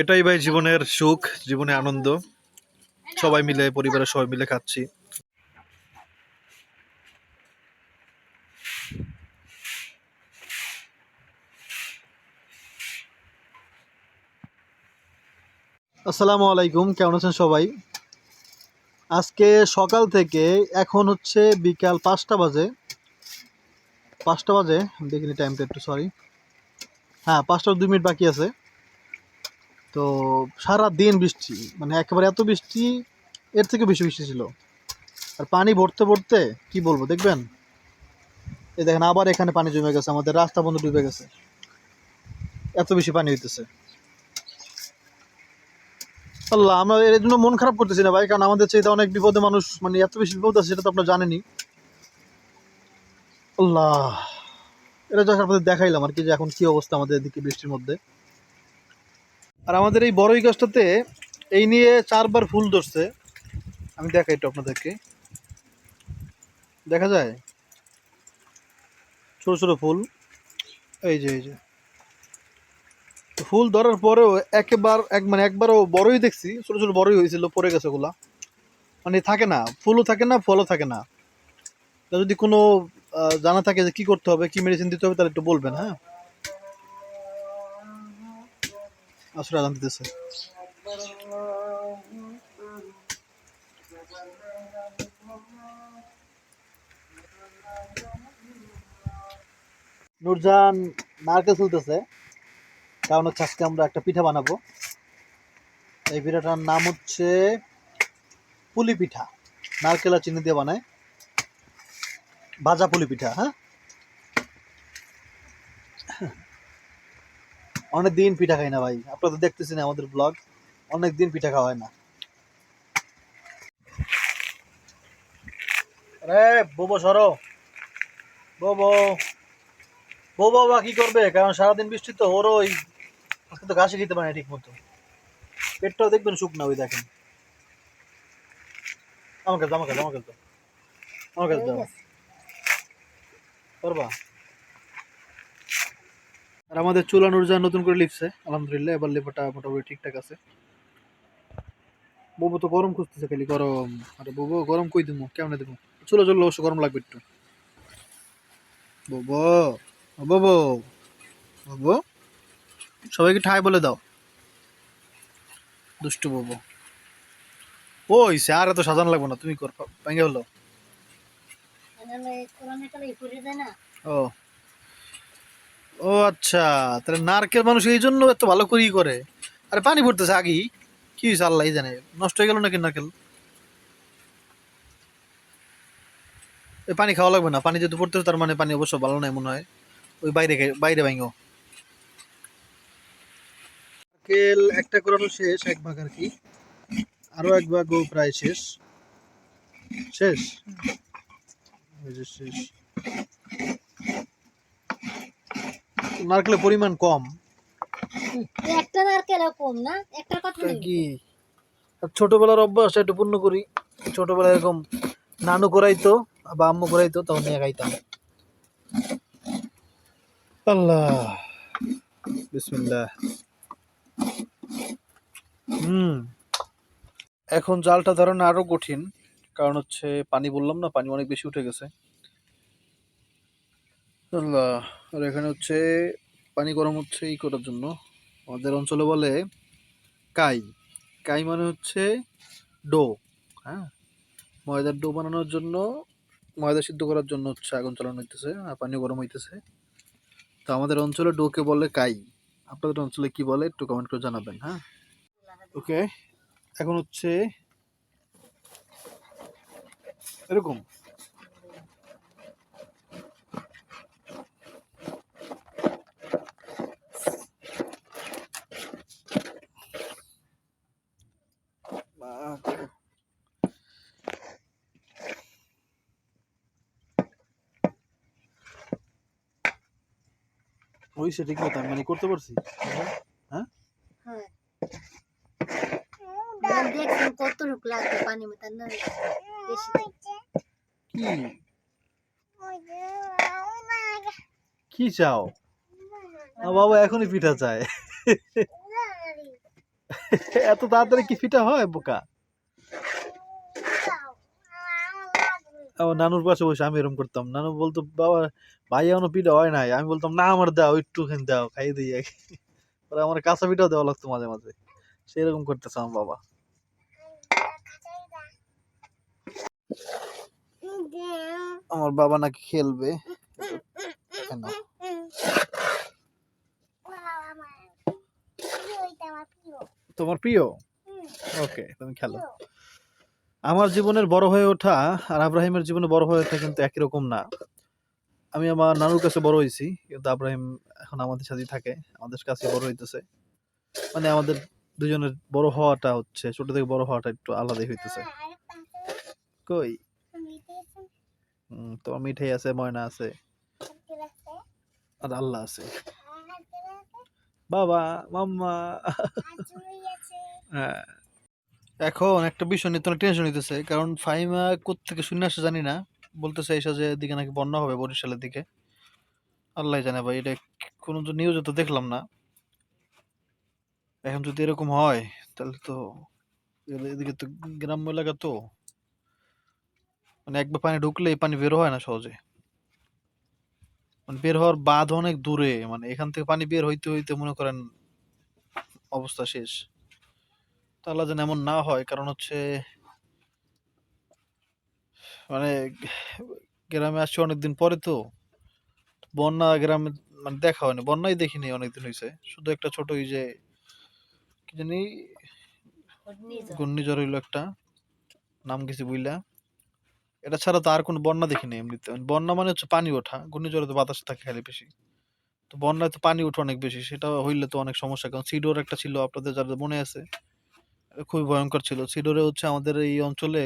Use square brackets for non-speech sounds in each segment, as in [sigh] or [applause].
এটাই ভাই জীবনের সুখ, জীবনে আনন্দ। সবাই মিলে, পরিবারের সবাই মিলে খাচ্ছি। আসসালামু আলাইকুম, কেমন আছেন সবাই? আজকে সকাল থেকে এখন হচ্ছে বিকাল পাঁচটা বাজে। পাঁচটা বাজে, দেখিনি টাইমটা একটু সরি হ্যাঁ পাঁচটার দুই মিনিট বাকি আছে। তো সারা দিন বৃষ্টি মানে একেবারে এত বৃষ্টি, এর থেকে বেশি বৃষ্টি ছিল। আর পানি ভরতে ভরতে কি বলব, দেখবেন? এই দেখেন আবার এখানে পানি জমে গেছে, আমাদের রাস্তা বন্ধ ডুবে গেছে। এত বেশি পানি হইতেছে। আল্লাহ, আমরা এর জন্য মন খারাপ করতেছি না ভাই, কারণ আমাদের চাইতে অনেক বিপদে মানুষ মানে এত বেশি বিপদ আছে সেটা তো আপনারা জানেনই আল্লাহ, এটা যখন আপনাদের দেখাইলাম আর কি, যে এখন কি অবস্থা আমাদের এদিকে বৃষ্টির মধ্যে। আর আমাদের এই বড়ই গাছটাতে এই নিয়ে চারবার ফুল ধরছে। আমি দেখাই একটু আপনাদেরকে। দেখা যায়? ছোট ছোট ফুল। এই যে এই যে। ফুল ধরার পরেও একেবার, এক মানে একবারও বড়ই দেখছি। ছোট ছোট বড়ই হয়েছিল, পড়ে গেছে ওগুলা। মানে থাকে না, ফুলও থাকে না, ফলও থাকে না। যদি কোনো জানা থাকে যে কি করতে হবে, কি মেডিসিন দিতে হবে, তাহলে একটু বলবেন হ্যাঁ? আসলে দিতেছে। নূরজান নারকেল তুলতেছে। কারণ হচ্ছে আজকে আমরা একটা পিঠা বানাবো। এই পিঠাটার নাম হচ্ছে পুলি পিঠা। নারকেল আর চিনি দিয়ে বানায়। ভাজা পুলি পিঠা হ্যাঁ? অনেক দিন পিঠা খাই না ভাই। আপনারা তো দেখতেছেন আমাদের ব্লগ অনেক দিন পিঠা খাওয়া হয় না। আরে বোবো সরো। বোবো। বউ বাবা কি করবে? কারণ সারাদিন বৃষ্টি তো ওরও ওই আজকে তো ঘাসে খেতে পারে না ঠিক মতো পেটটাও দেখবেন শুকনা ওই দেখেন। কাছে দাও। আমার দাও করবা আর আমাদের চুলা নুরজান নতুন করে লিখছে আলহামদুলিল্লাহ এবার লেপাটা মোটামুটি ঠিকঠাক আছে। বউ তো গরম খুঁজতেছে খালি গরম। আরে বউ গরম কই দিব কেমনে দেবো চুলো চলো অবশ্য গরম লাগবে একটু। বউ বাবু বাবু সবাইকে ঠাই বলে দাও। দুষ্টু বাবু। ওই সে আর এত সাজানো লাগবে না তুমি কর ভেঙে হলো ও। ও আচ্ছা তাহলে নারকেল মানুষ এই জন্য এত ভালো করেই করে। আরে পানি পড়তেছে আগেই। কি হয়েছে আল্লাহ জানে। নষ্ট হয়ে গেল নাকি নারকেল? এই পানি খাওয়া লাগবে না। পানি যেহেতু পড়তেছে, তার মানে পানি অবশ্য ভালো নাই মনে হয়। ওই বাইরে বাইরে ভাঙো। নারকেল একটা করানো শেষ, এক ভাগ আর কি। আরও এক ভাগও প্রায় শেষ। শেষ? শেষ। নারকেলের পরিমাণ কম। একটা নারকেল কম না? একটার কথা কি? ছোটবেলার অভ্যাস একটু পূর্ণ করি। ছোটবেলায় এরকম নানু করাইতো বা আম্মু করাইতো তখন নিয়ে খাইতাম। আল্লাহ। বিসমিল্লাহ। হুম। এখন জালটা ধরানো আরও কঠিন কারণ হচ্ছে পানি বললাম না পানি অনেক বেশি উঠে গেছে। আল্লাহ। আর এখানে হচ্ছে পানি গরম হচ্ছে ই করার জন্য। আমাদের অঞ্চলে বলে কাই। কাই মানে হচ্ছে ডো হ্যাঁ? ময়দার ডো বানানোর জন্য, ময়দা সিদ্ধ করার জন্য হচ্ছে আগুন চালানো হইতেছে আর পানি গরম হইতেছে। তো আমাদের অঞ্চলে ডোকে বলে কাই। আপনাদের অঞ্চলে কি বলে একটু কমেন্ট করে জানাবেন হ্যাঁ? ওকে এখন হচ্ছে এরকম। হইছে ঠিক মতো মানে করতে পারছি? হ্যাঁ? আমি কত রূপ লাগবে পানি মতো না? বেশি কি? কি চাও? বাবা এখনই পিঠা চায়। এত তাড়াতাড়ি কি ফিটা হয় বোকা আমার নানুর পাশে বসে আমি এরকম করতাম। নানু বলতো বাবা ভাই এখনও পিঠা হয় নাই। আমি বলতাম না আমার দাও একটু একটুখানি দাও খাইয়ে দিই আগে। পরে আমার কাঁচা পিঠাও দেওয়া লাগতো মাঝে মাঝে। সেরকম করতেছে আমার বাবা। আমার বাবা নাকি খেলবে। কেন তোমার প্রিয়? ওকে তুমি খেলো। আমার জীবনের বড় হয়ে ওঠা আর আব্রাহিমের জীবনে বড় হয়ে ওঠা কিন্তু একই রকম না। আমি আমার নানুর কাছে বড় হয়েছি কিন্তু আব্রাহিম এখন আমাদের সাথেই থাকে আমাদের কাছে বড় হইতেছে। মানে আমাদের দুজনের বড় হওয়াটা হচ্ছে ছোট থেকে বড় হওয়াটা একটু আলাদাই হইতেছে। কই? তোমার মিঠাই আছে ময়না আছে আর আল্লাহ আছে। বাবা মাম্মা। হ্যাঁ। এখন একটা বিষয় নিয়ে তোমার টেনশন নিতেছে কারণ ফাইমা কোত্থেকে শুনে আসে জানি না। বলতেছে এসে যে এদিকে নাকি বন্যা হবে বরিশালের দিকে। আল্লাহ জানে ভাই, এটা কোনো তো নিউজে তো দেখলাম না। এখন যদি এরকম হয়, তাহলে তো এদিকে তো গ্রাম্য এলাকা তো। মানে একবার পানি ঢুকলে এই পানি বের হয় না সহজে। মানে বের হওয়ার বাঁধ অনেক দূরে মানে এখান থেকে পানি বের হইতে হইতে মনে করেন অবস্থা শেষ। তো আল্লাহ যেন এমন না হয়, কারণ হচ্ছে মানে গ্রামে আসছি অনেকদিন পরে তো। বন্যা গ্রামে মানে দেখা হয়নি, বন্যাই দেখিনি অনেকদিন হয়েছে শুধু একটা ছোট ওই যে কি জানি ঘূর্ণিঝড় হইল একটা, নাম কিছু বুঝলা এটা ছাড়া তো আর কোনো বন্যা দেখিনি এমনিতে। মানে বন্যা মানে হচ্ছে পানি ওঠা, ঘূর্ণিঝড়ে তো বাতাস থাকে খালি বেশি। তো বন্যায় তো পানি ওঠে অনেক বেশি, সেটা হইলে তো অনেক সমস্যা, কারণ সিডোর একটা ছিল, আপনাদের যাদের মনে আছে। খুবই ভয়ঙ্কর ছিল। সিডোরে হচ্ছে আমাদের এই অঞ্চলে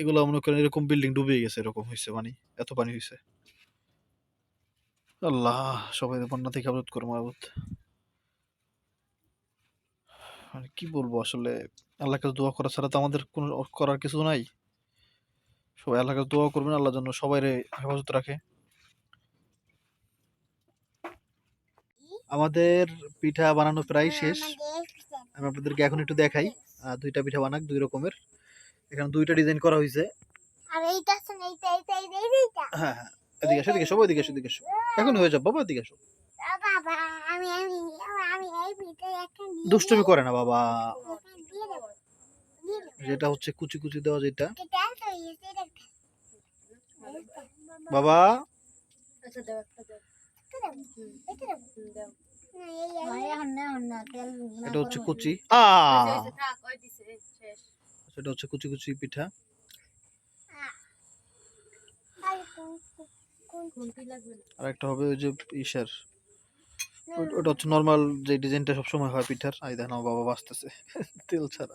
এগুলো মনে করেন এরকম বিল্ডিং ডুবে গেছে, এরকম হয়েছে পানি, এত পানি হয়েছে আল্লাহ, সবাই বন্যা থেকে আবাদ করব আবাদ মানে কি বলব আসলে আল্লাহ কাছে দোয়া করা ছাড়া তো আমাদের কোনো করার কিছু নাই। সবাই কাছে দোয়া করবেন আল্লাহ জন্য সবাই হেফাজত রাখে। আমাদের পিঠা বানানো প্রায় শেষ। আমি আপনাদেরকে এখন একটু দেখাই। দুইটা পিঠা বানাক দুই রকমের। এখানে দুইটা ডিজাইন করা হয়েছে আর এইটা আছে না এইটা এইটা এইটা এইটা হ্যাঁ হ্যাঁ। এদিকে আসো এদিকে এসো এদিকে এসো এদিকে এসো এখন হয়ে যাবে বাবা এদিকে এসো বাবা আমি আমি আমি এই ভিতরে একটা দিয়ে দুষ্টুমি করে না বাবা। যেটা হচ্ছে কুচি কুচি দেওয়া যেটা। বাবা। আচ্ছা দাও একটা দাও। এটা দেবো এটা হচ্ছে কুচি। আ থাক ওই দিছে শেষ। সেটা হচ্ছে কুচি কুচি পিঠা। আর একটা হবে ওই যে ইসের। ওই- ওটা হচ্ছে নর্মাল যে ডিজাইনটা সবসময় হয় পিঠার। আই দেখেন বাবা বাঁচতেছে। [laughs] তেল ছাড়া।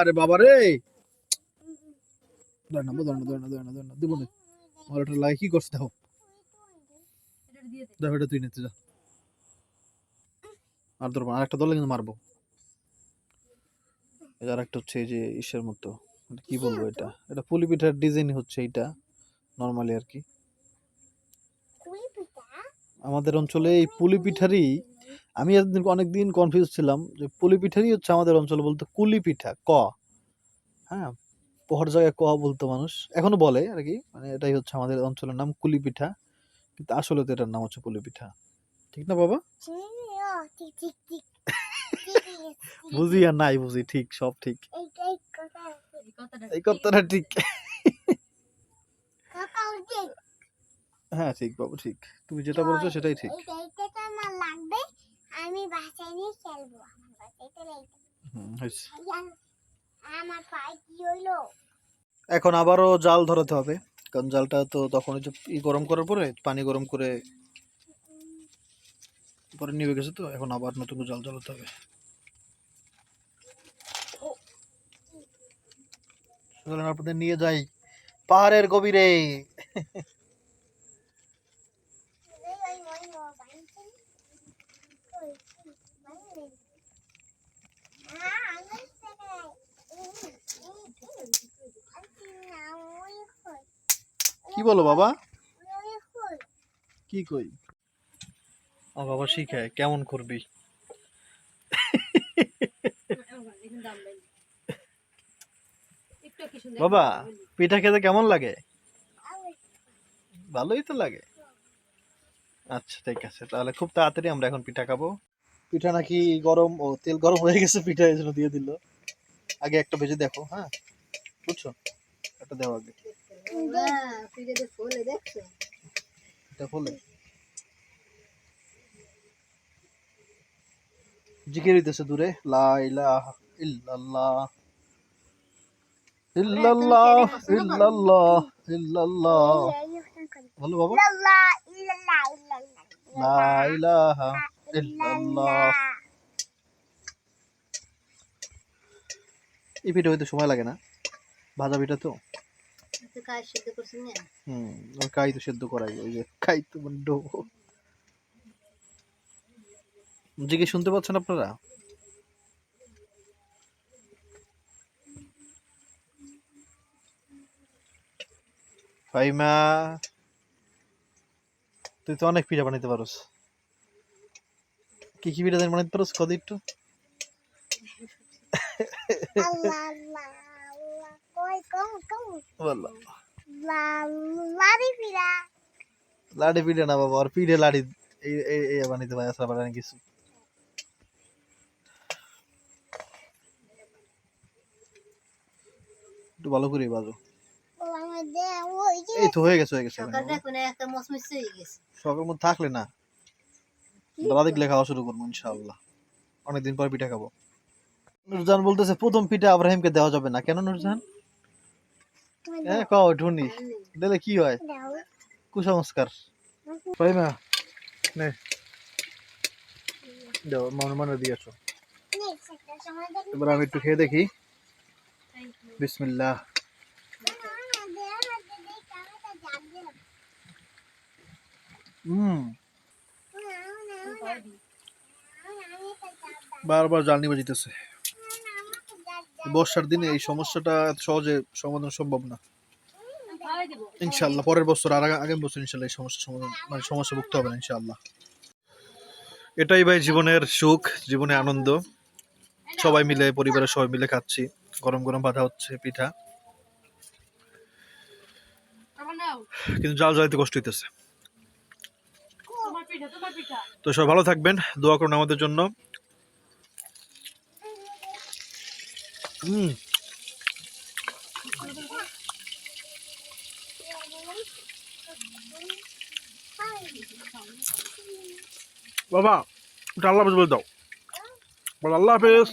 আরে বাবা রে! ধর না ধর না ধর না ধর না ধর না দিব না আমার ওটা লাগে কি করছে দেখো। দেখো এটা তুই নিতে যা। আর ধরবো আর একটা দলে কিন্তু মারবো। আর একটা হচ্ছে এই যে ইসের মতো। কি বলব এটা? এটা পুলি পিঠার ডিজাইন হচ্ছে এইটা নর্মালি আর কি। আমাদের অঞ্চলে এই পুলি পিঠারই আমি একদিন অনেকদিন কনফিউজ ছিলাম যে পুলি পিঠারই হচ্ছে আমাদের অঞ্চলে বলতে কুলি পিঠা ক। হ্যাঁ পহর জায়গায় ক বলতো মানুষ। এখনও বলে আর কি মানে এটাই হচ্ছে আমাদের অঞ্চলের নাম কুলি পিঠা কিন্তু আসলে তো এটার নাম হচ্ছে পুলি পিঠা ঠিক না বাবা? বুঝি আর নাই বুঝি, ঠিক, সব ঠিক। এই কথাটা ঠিক। হ্যাঁ ঠিক বাবু, ঠিক। তুমি যেটা বলছো সেটাই ঠিক। আমি এখন আবারও জাল ধরাতে হবে, কারণ জালটা তো তখন যে গরম করার পরে, পানি গরম করে পরে নিভে গেছে তো এখন আবার নতুন জল জ্বালাতে হবে। আপনাদের নিয়ে যাই পাহাড়ের গভীরে। কি বলো বাবা? কি কই? ও বাবা শিখায় কেমন করবি? বাবা পিঠা খেতে কেমন লাগে? ভালোই তো লাগে। আচ্ছা ঠিক আছে তাহলে খুব তাড়াতাড়ি আমরা এখন পিঠা খাব। পিঠা নাকি গরম ও তেল গরম হয়ে গেছে পিঠা এই জন্য দিয়ে দিল। আগে একটা ভেজে দেখো হ্যাঁ? বুঝছ? একটা দেওয়া আগে। যদি ফুলে দেখছ এটা খোলে জিকির হইতেছে দূরে লা ইলাহা ইল্লাল্লাহ। ইল্লাল্লাহ ইল্লাল্লাহ ইল্লাল্লাহ। বলো বাবা। লা ইলাহা ইল্লাল্লাহ। এই পিঠা হইতে সময় লাগে না। ভাজা পিঠা তো? হুম কাই তো সেদ্ধ করাই ওই যে কাই তো মানে জি কি শুনতে পাচ্ছেন আপনারা? ফাইমা তুই তো অনেক পিঠা বানাইতে পারোস। কি কি পিঠা বানাইতে পারোস? কত একটু। লাড়ি পিঠে। না বাবা আর পিঠে লাড়ি এই বানাইতে পারে আসলে কিছু। একটু ভালো করে বাজো। এই তো হয়ে গেছে হয়ে গেছে। সকাল দেখো একটা মসমস হয়ে গেছে। সকাল মধ্যে থাকলে না দাদা দেখলে খাওয়া শুরু করব ইনশাআল্লাহ। অনেকদিন পর পিঠা খাব। নুরজান বলতেছে প্রথম পিঠা আব্রাহিমকে দেওয়া যাবে না। কেন নুরজান হ্যাঁ কও ঢুনি দিলে কি হয়? কুসংস্কার। ফাইমা নে। দাও মনে মনে দিয়েছ। এবার আমি একটু খেয়ে দেখি। বিসমিল্লাহ। বারবার জালনি বাজিতেছে বর্ষার দিনে এই সমস্যাটা সহজে সমাধান সম্ভব না। ইনশাল্লাহ পরের বছর আর আগা- আগামী বছর ইনশাল্লাহ এই সমস্যা সমাধান মানে সমস্যা ভুগতে হবে না ইনশাল্লাহ এটাই ভাই জীবনের সুখ, জীবনে আনন্দ। সবাই মিলে, পরিবারের সবাই মিলে খাচ্ছি। গরম গরম বাধা হচ্ছে পিঠা। কিন্তু জাল জ্বালাইতে কষ্ট হইতেছে। তো সবাই ভালো থাকবেন দোয়া করুন আমাদের জন্য। হুম বাবা আল্লাহ হাফেজ বলে দাও। বল আল্লাহ হাফেজ।